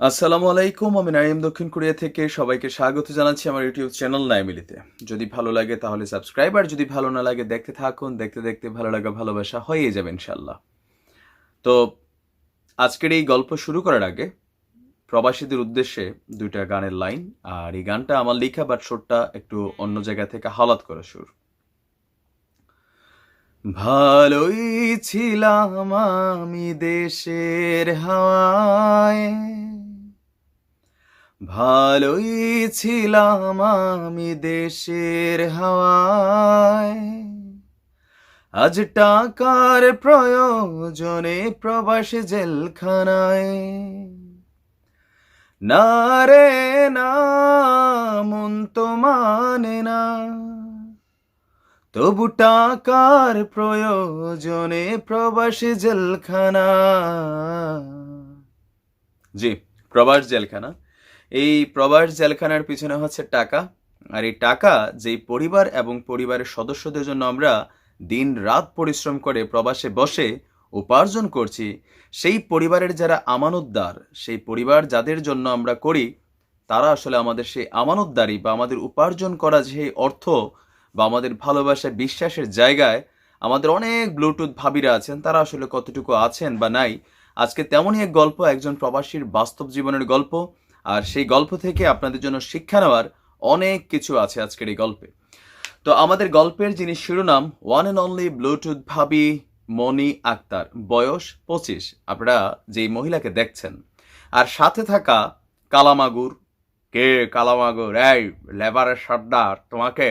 আসসালামু আলাইকুম, আমি নাইম দক্ষিণ কোরিয়া থেকে সবাইকে স্বাগত জানাচ্ছি আমার ইউটিউব চ্যানেল নাইমিলিতে। যদি ভালো লাগে তাহলে সাবস্ক্রাইব, আর যদি ভালো না লাগে দেখতে থাকুন, দেখতে দেখতে ভালো লাগা ভালোবাসা হয়ে যাবে ইনশাল্লাহ তো আজকের এই গল্প শুরু করার আগে প্রবাসীদের উদ্দেশ্যে দুইটা গানের লাইন, আর এই গানটা আমার লেখা বাট সুরটা একটু অন্য জায়গা থেকে হালাত করা সুর। ভালোই ছিলাম আমি দেশের হাওয়ায় ভালোই ছিলাম আমি দেশের হাওয়ায়। আজ টাকার প্রয়োজনে প্রবাস জেলখানায়। না রে, না, মন তো মানে না। তবু টাকার প্রয়োজনে প্রবাস জেলখানা। জি, প্রবাস জেলখানা। এই প্রবাস জেলখানার পিছনে হচ্ছে টাকা। আর এই টাকা যেই পরিবার এবং পরিবারের সদস্যদের জন্য আমরা দিন রাত পরিশ্রম করে প্রবাসে বসে উপার্জন করছি, সেই পরিবারের যারা আমানতদার সেই পরিবার যাদের জন্য আমরা করি, তারা আসলে আমাদের সেই আমানতদারি বা আমাদের উপার্জন করা যে অর্থ বা আমাদের ভালোবাসা বিশ্বাসের জায়গায় আমাদের অনেক ব্লুটুথ ভাবিরা আছেন, তারা আসলে কতটুকু আছেন বা নাই। আজকে তেমনই এক গল্প, একজন প্রবাসীর বাস্তব জীবনের গল্প। আর সেই গল্প থেকে আপনাদের জন্য শিক্ষা নেওয়ার অনেক কিছু আছে আজকের এই গল্পে। তো আমাদের গল্পের যিনি শিরোনাম ওয়ান অ্যান্ড অনলি ব্লুটুথ ভাবি মনি আক্তার, বয়স পঁচিশ। আপনারা যেই মহিলাকে দেখছেন, আর সাথে থাকা কালামাগুর, কে কালামাগুর, এই লেবারের সর্দার, তোমাকে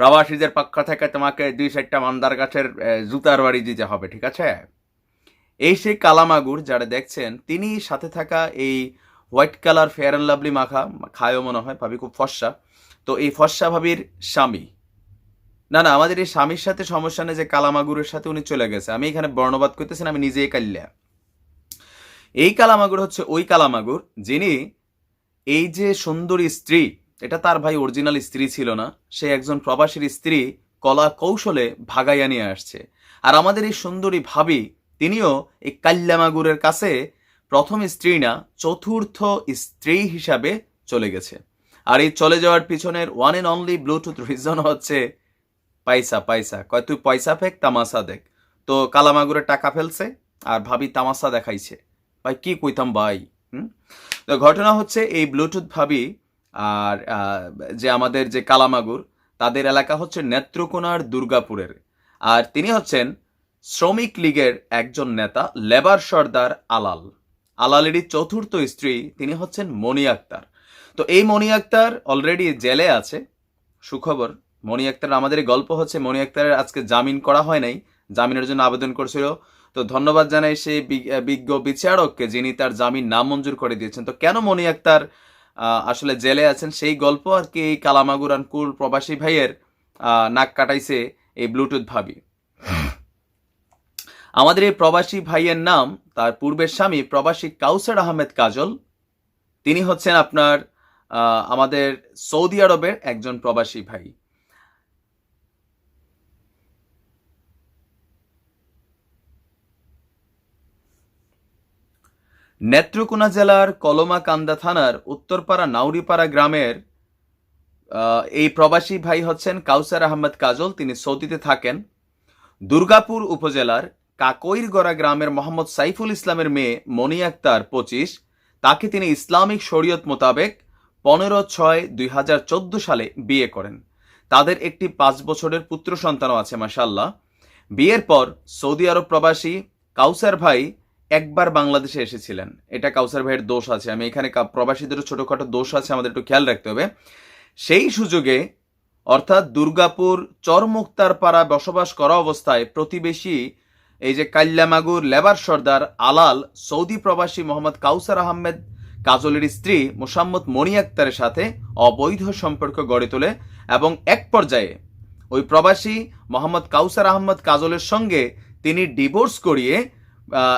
প্রবাসীদের পক্ষ থেকে তোমাকে দুই চারটা মান্দার গাছের জুতার বাড়ি দিতে হবে, ঠিক আছে? এই সেই কালামাগুর যারা দেখছেন তিনি সাথে থাকা এই white colour Fair and Lovely মাখা, খায়ও মনে হয়, ভাবি খুব ফর্সা। তো এই ফর্সা ভাবির স্বামী। না না, আমাদের এই স্বামীর সাথে সমস্যা নেই যে কালামাগুরের সাথে উনি চলে গেছে। আমি এখানে বর্ণবাদ করতেছেন আমি নিজেই কাল্যা এই কালামাগুর হচ্ছে ওই কালামাগুর যিনি এই যে সুন্দরী স্ত্রী, এটা তার ভাই অরিজিনাল স্ত্রী ছিল না, সে একজন প্রবাসীর স্ত্রী কলা কৌশলে ভাগাইয়া নিয়ে আসছে। আর আমাদের এই সুন্দরী ভাবি, তিনিও এই কাল্যামাগুরের কাছে প্রথম স্ত্রী না, চতুর্থ স্ত্রী হিসাবে চলে গেছে। আর এই চলে যাওয়ার পিছনের one and only Bluetooth reason হচ্ছে পয়সা পয়সা। কয়, তুই পয়সা ফেক, তামাশা দেখ। তো কালামাগুরে টাকা ফেলছে আর ভাবি তামাশা দেখাইছে। ভাই, কি কইতাম ভাই, হুম? তো ঘটনা হচ্ছে এই ব্লুটুথ ভাবি আর যে আমাদের যে কালামাগুর, তাদের এলাকা হচ্ছে নেত্রকোনার দুর্গাপুরের। আর তিনি হচ্ছেন শ্রমিক লীগের একজন নেতা, লেবার সর্দার আলাল। আলালেরই চতুর্থ স্ত্রী, তিনি হচ্ছেন মনি আক্তার। তো এই মনি আক্তার অলরেডি জেলে আছে, সুখবর। মনি আক্তার আমাদের গল্প হচ্ছে মনি আক্তারের আজকে জামিন করা হয় নাই, জামিনের জন্য আবেদন করছিল। তো ধন্যবাদ জানাই সেই বিজ্ঞ বিচারককে, যিনি তার জামিন নামঞ্জুর করে দিয়েছেন। তো কেন মনি আক্তার আসলে জেলে আছেন? সেই গল্প আর কি এই কালামাগুর আনকুল প্রবাসী ভাইয়ের নাক কাটাইছে এই ব্লুটুথ ভাবি। আমাদের এই প্রবাসী ভাইয়ের নাম, তার পূর্বের স্বামী প্রবাসী কাউসার আহমেদ কাজল। তিনি হচ্ছেন আপনার আমাদের সৌদি আরবের একজন প্রবাসী ভাই। নেত্রকোনা জেলার কলমাকান্দা থানার উত্তরপাড়া নাউরিপাড়া গ্রামের এই প্রবাসী ভাই হচ্ছেন কাউসার আহমেদ কাজল। তিনি সৌদিতে থাকেন। দুর্গাপুর উপজেলার কাকইরগড়া গ্রামের মোহাম্মদ সাইফুল ইসলামের মেয়ে মনি আক্তার পঁচিশ, তাকে তিনি ইসলামিক শরীয়ত মোতাবেক পনেরো ছয় দুই হাজার চোদ্দ সালে বিয়ে করেন। তাদের একটি পাঁচ বছরের পুত্র সন্তানও আছে মাসাল্লাহ বিয়ের পর সৌদি আরব প্রবাসী কাউসার ভাই একবার বাংলাদেশে এসেছিলেন। এটা কাউসার ভাইয়ের দোষ আছে, আমি এখানে প্রবাসীদেরও ছোটখাটো দোষ আছে, আমাদের একটু খেয়াল রাখতে হবে। সেই সুযোগে অর্থাৎ দুর্গাপুর চরমুক্তার পাড়া বসবাস করা অবস্থায় প্রতিবেশী এই যে কাল্যামাগুর লেবার সর্দার, আলাল, সৌদি প্রবাসী মোহাম্মদ কাউসার আহমেদ, কাজলের স্ত্রী মোসাম্মদ মনি আক্তারের সাথে অবৈধ সম্পর্ক গড়ে তোলে এবং এক পর্যায়ে ওই প্রবাসী মোহাম্মদ কাউসার আহমদ কাজলের সঙ্গে তিনি ডিভোর্স করিয়ে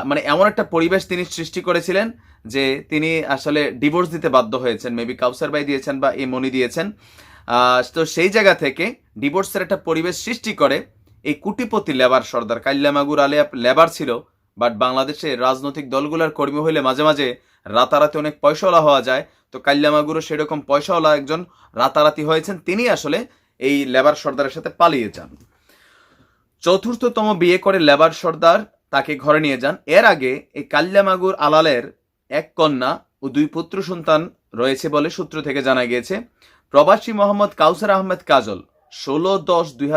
মানে এমন একটা পরিবেশ তিনি সৃষ্টি করেছিলেন যে তিনি আসলে ডিভোর্স দিতে বাধ্য হয়েছেন। মেবি কাউসার ভাই দিয়েছেন বা এই মনি দিয়েছেন। তো সেই জায়গা থেকে ডিভোর্সের একটা পরিবেশ সৃষ্টি করে এই কুটিপতি লেবার সর্দার কাল্যামাগুর আলিয়া লেবার ছিল বাট বাংলাদেশে রাজনৈতিক দলগুলোর কর্মী হইলে মাঝে মাঝে রাতারাতি অনেক পয়সাওয়ালা হওয়া যায়। তো কাল্যামাগুরু সেরকম পয়সাওয়ালা একজন রাতারাতি হয়েছেন, তিনি আসলে এই লেবার সর্দারের সাথে পালিয়ে যান। চতুর্থতম বিয়ে করে লেবার সর্দার তাকে ঘরে নিয়ে যান। এর আগে এই কাল্যামাগুর আলালের এক কন্যা ও দুই পুত্র সন্তান রয়েছে বলে সূত্র থেকে জানা গিয়েছে। প্রবাসী মোহাম্মদ কাউসার আহমেদ কাজল ষোলো দশ দুই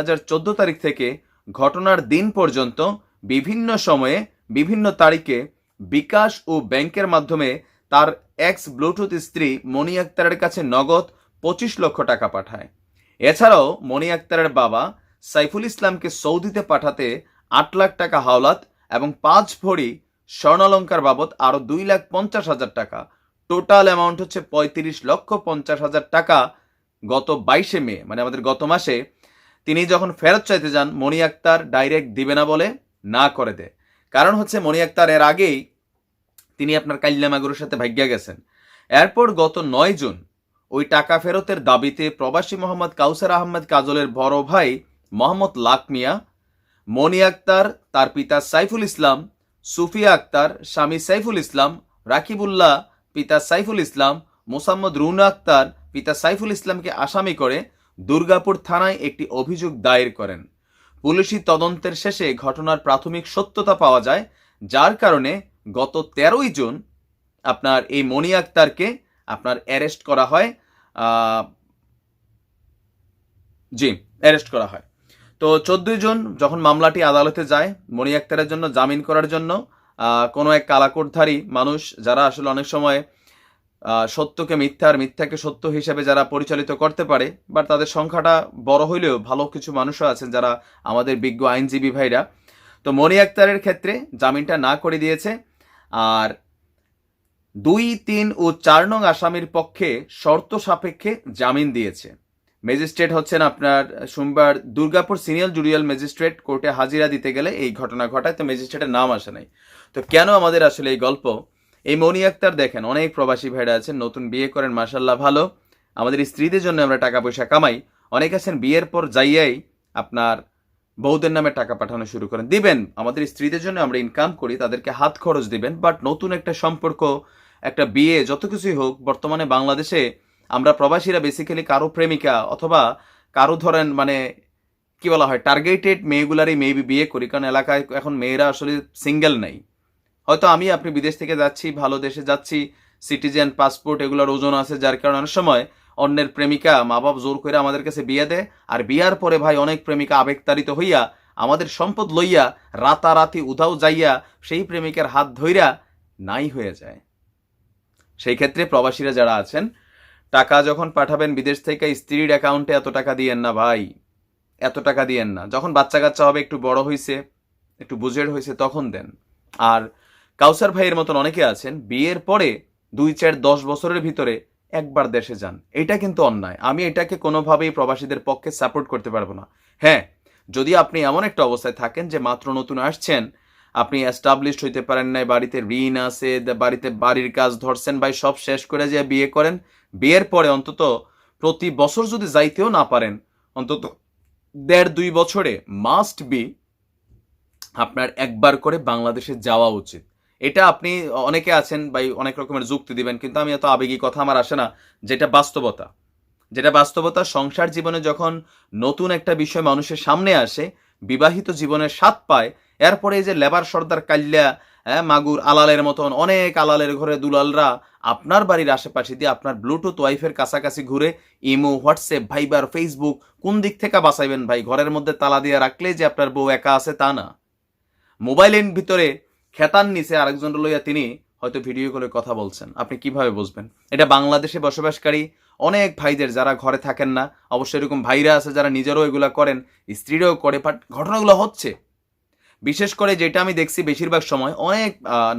তারিখ থেকে ঘটনার দিন পর্যন্ত বিভিন্ন সময়ে বিভিন্ন তারিখে বিকাশ ও ব্যাংকের মাধ্যমে তার এক্স ব্লুটুথ স্ত্রী মনি আক্তারের কাছে নগদ পঁচিশ লক্ষ টাকা পাঠায়। এছাড়াও মনি আক্তারের বাবা সাইফুল ইসলামকে সৌদিতে পাঠাতে আট লাখ টাকা হাওলাত এবং পাঁচ ভরি স্বর্ণালঙ্কার বাবদ আরও দুই লাখ পঞ্চাশ হাজার টাকা। টোটাল অ্যামাউন্ট হচ্ছে পঁয়ত্রিশ লক্ষ পঞ্চাশ হাজার টাকা গত বাইশে মে মানে আমাদের গত মাসে, তিনি যখন ফেরত চাইতে যান, মণি আক্তার ডাইরেক্ট দিবে না বলে না করে দেয়। কারণ হচ্ছে, মণি আক্তার এর আগেই তিনি আপনার কাল্যামাগুরুর সাথে ভাগ্যা গেছেন। এরপর গত নয় জুন, ওই টাকা ফেরতের দাবিতে প্রবাসী মোহাম্মদ কাউসার আহমেদ কাজলের বড় ভাই মোহাম্মদ লাক মিয়া মনি আক্তার, তার পিতা সাইফুল ইসলাম, সুফিয়া আক্তার, স্বামী সাইফুল ইসলাম, রাকিবুল্লাহ, পিতা সাইফুল ইসলাম, মোসাম্মদ রুনা আক্তার পিতা সাইফুল ইসলামকে আসামি করে দুর্গাপুর থানায় একটি অভিযোগ দায়ের করেন। পুলিশি তদন্তের শেষে ঘটনার প্রাথমিক সত্যতা পাওয়া যায়, যার কারণে গত তেরোই জুন আপনার এই মনি আক্তারকে আপনার অ্যারেস্ট করা হয় জি, অ্যারেস্ট করা হয়। তো চোদ্দই জুন যখন মামলাটি আদালতে যায় মনি আক্তারের জন্য জামিন করার জন্য কোনো এক কালাকোটধারী মানুষ, যারা আসলে অনেক সময় সত্যকে মিথ্যা আর মিথ্যাকে সত্য হিসেবে যারা পরিচালিত করতে পারে বা তাদের সংখ্যাটা বড় হইলেও ভালো কিছু মানুষও আছেন যারা আমাদের বিজ্ঞ আইনজীবী ভাইরা। তো মনি আক্তারের ক্ষেত্রে জামিনটা না করে দিয়েছে, আর দুই, তিন ও চার নং আসামির পক্ষে শর্ত সাপেক্ষে জামিন দিয়েছে। ম্যাজিস্ট্রেট হচ্ছেন আপনার সোমবার দুর্গাপুর সিনিয়র জুডিয়াল ম্যাজিস্ট্রেট কোর্টে হাজিরা দিতে গেলে এই ঘটনা ঘটায়, তো ম্যাজিস্ট্রেটের নাম আসে নাই। তো কেন আমাদের আসলে এই গল্প? এই মনি আক্তার দেখেন, অনেক প্রবাসী ভাইরা আছেন, নতুন বিয়ে করেন মাসাল্লাহ ভালো। আমাদের স্ত্রীদের জন্য আমরা টাকা পয়সা কামাই। অনেক আছেন, বিয়ের পর যাইয়াই আপনার বউদের নামে টাকা পাঠানো শুরু করেন। দিবেন, আমাদের স্ত্রীদের জন্য আমরা ইনকাম করি, তাদেরকে হাত খরচ দিবেন বাট নতুন একটা সম্পর্ক, একটা বিয়ে, যত কিছুই হোক, বর্তমানে বাংলাদেশে আমরা প্রবাসীরা বেসিক্যালি কারও প্রেমিকা অথবা কারও ধরেন মানে কি বলা হয় টার্গেটেড মেয়েগুলারই মেবি বিয়ে করি, কারণ এলাকায় এখন মেয়েরা আসলে সিঙ্গেল নেই। হয়তো আমি আপনি বিদেশ থেকে যাচ্ছি, ভালো দেশে যাচ্ছি সিটিজেন পাসপোর্ট এগুলোর ওজন আছে, যার কারণে অনেক সময় অন্যের প্রেমিকা মা বাপ জোর করে আমাদের কাছে বিয়ে দেয়, আর বিয়ার পরে ভাই অনেক প্রেমিকা আবেগতাড়িত হইয়া আমাদের সম্পদ লইয়া রাতারাতি উধাও যাইয়া সেই প্রেমিকার হাত ধইরা নাই হয়ে যায়। সেই ক্ষেত্রে প্রবাসীরা যারা আছেন, টাকা যখন পাঠাবেন বিদেশ থেকে, স্ত্রীর অ্যাকাউন্টে এত টাকা দিয়েন না ভাই, এত টাকা দিয়েন না। যখন বাচ্চা কাচ্চা হবে, একটু বড় হয়েছে একটু বুঝের হয়েছে তখন দেন। আর কাউসার ভাইয়ের মতন অনেকে আছেন, বিয়ের পরে দুই চার দশ বছরের ভিতরে একবার দেশে যান। এটা কিন্তু অন্যায়। আমি এটাকে কোনোভাবেই প্রবাসীদের পক্ষে সাপোর্ট করতে পারব না। হ্যাঁ যদি আপনি এমন একটা অবস্থায় থাকেন যে মাত্র নতুন আসছেন, আপনি এস্টাবলিশড হইতে পারেন নাই, বাড়িতে ঋণ আছে বাড়িতে বাড়ির কাজ ধরছেন, ভাই সব শেষ করে যে বিয়ে করেন, বিয়ের পরে অন্তত প্রতি বছর যদি যাইতেও না পারেন, অন্তত দেড় দুই বছরে মাস্ট বি আপনার একবার করে বাংলাদেশে যাওয়া উচিত। এটা আপনি অনেকে আছেন ভাই অনেক রকমের যুক্তি দিবেন কিন্তু আমি এত আবেগী কথা আমার আসে না যেটা বাস্তবতা। যেটা বাস্তবতা সংসার জীবনে যখন নতুন একটা বিষয় মানুষের সামনে আসে বিবাহিত জীবনের স্বাদ পায় এরপরে যে লেবার সর্দার কাল্যা হ্যাঁ, মাগুর আলালের মতন অনেক আলালের ঘরে দুলালরা আপনার বাড়ির আশেপাশে দিয়ে আপনার ব্লুটুথ ওয়াইফের কাছাকাছি ঘুরে ইমো হোয়াটসঅ্যাপ ভাইবার ফেসবুক কোন দিক থেকে বাঁচাইবেন ভাই? ঘরের মধ্যে তালা দিয়ে রাখলে যে আপনার বউ একা আছে তা না। মোবাইলের ভিতরে খেতান নিচে আরেকজন লইয়া তিনি হয়তো ভিডিও কলে কথা বলছেন। আপনি কীভাবে বুঝবেন? এটা বাংলাদেশে বসবাসকারী অনেক ভাইদের, যারা ঘরে থাকেন না, অবশ্যই এরকম ভাইরা আছে যারা নিজেরও এগুলা করেন, স্ত্রীরাও করে ঘটনাগুলো হচ্ছে। বিশেষ করে যেটা আমি দেখছি বেশিরভাগ সময়, অনেক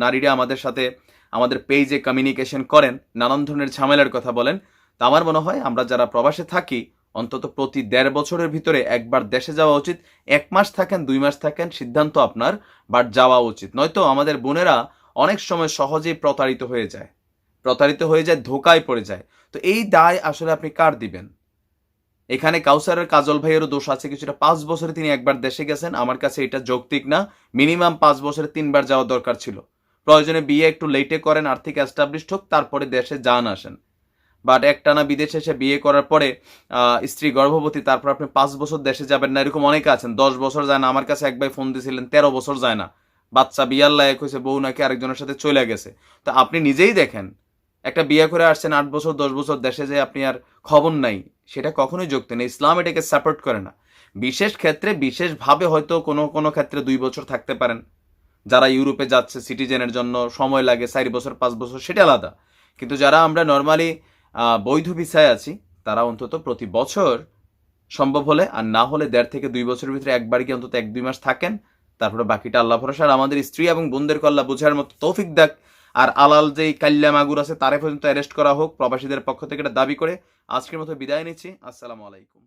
নারীরা আমাদের সাথে আমাদের পেজে কমিউনিকেশন করেন, নানান ধরনের ঝামেলার কথা বলেন। তা আমার মনে হয় আমরা যারা প্রবাসে থাকি অন্তত প্রতি দেড় বছরের ভিতরে একবার দেশে যাওয়া উচিত, এক মাস থাকেন, দুই মাস থাকেন, সিদ্ধান্ত আপনার, বাট যাওয়া উচিত। নয়তো আমাদের বোনেরা অনেক সময় সহজেই প্রতারিত হয়ে যায়। প্রতারিত হয়ে যায়, ধোকায় পড়ে যায়। তো এই দায় আসলে আপনি কার দিবেন? এখানে কাউসারের কাজল ভাইয়েরও দোষ আছে কিছুটা। পাঁচ বছরে তিনি একবার দেশে গেছেন, আমার কাছে এটা যৌক্তিক না। মিনিমাম পাঁচ বছরে তিনবার যাওয়া দরকার ছিল। প্রয়োজনে বিয়ে একটু লেটে করেন, আর্থিক অ্যাস্টাবলিশড হোক, তারপরে দেশে যান আসেন। বাট একটানা বিদেশে এসে বিয়ে করার পরে স্ত্রী গর্ভবতী, তারপর আপনি পাঁচ বছর দেশে যাবেন না, এরকম অনেকে আছেন। দশ বছর যায় না, আমার কাছে এক ভাই ফোন দিয়েছিলেন তেরো বছর যায় না। বাচ্চা বিয়ার লায়ক হয়েছে, বউ নাকি আরেকজনের সাথে চলে গেছে। তো আপনি নিজেই দেখেন, একটা বিয়ে করে আসছেন আট বছর, দশ বছর দেশে যে আপনি আর খবর নাই, সেটা কখনোই যুক্ত নেই। ইসলাম এটাকে সাপোর্ট করে না। বিশেষ ক্ষেত্রে, বিশেষভাবে হয়তো কোনো কোনো ক্ষেত্রে দুই বছর থাকতে পারেন। যারা ইউরোপে যাচ্ছে সিটিজেনের জন্য সময় লাগে, চার বছর, পাঁচ বছর, সেটা আলাদা। কিন্তু যারা আমরা নর্মালি বৈধ ভিসায় আছি। তারা অন্তত প্রতি বছর সম্ভব হলে আর না হলে দেড় থেকে দুই বছরের ভিতরে একবার কি অন্তত এক দুই মাস থাকেন। তারপরে বাকিটা আল্লাহ ভরসা। আর আমাদের স্ত্রী এবং বোনদের কল্লা বোঝার মতো তৌফিক দেখ। আর আলাল যেই কাল্লা মাগুর আছে, তারে পর্যন্ত অ্যারেস্ট করা হোক। প্রবাসীদের পক্ষ থেকে এটা দাবি করে আজকের মতো বিদায় নিচ্ছি। আসসালামু আলাইকুম।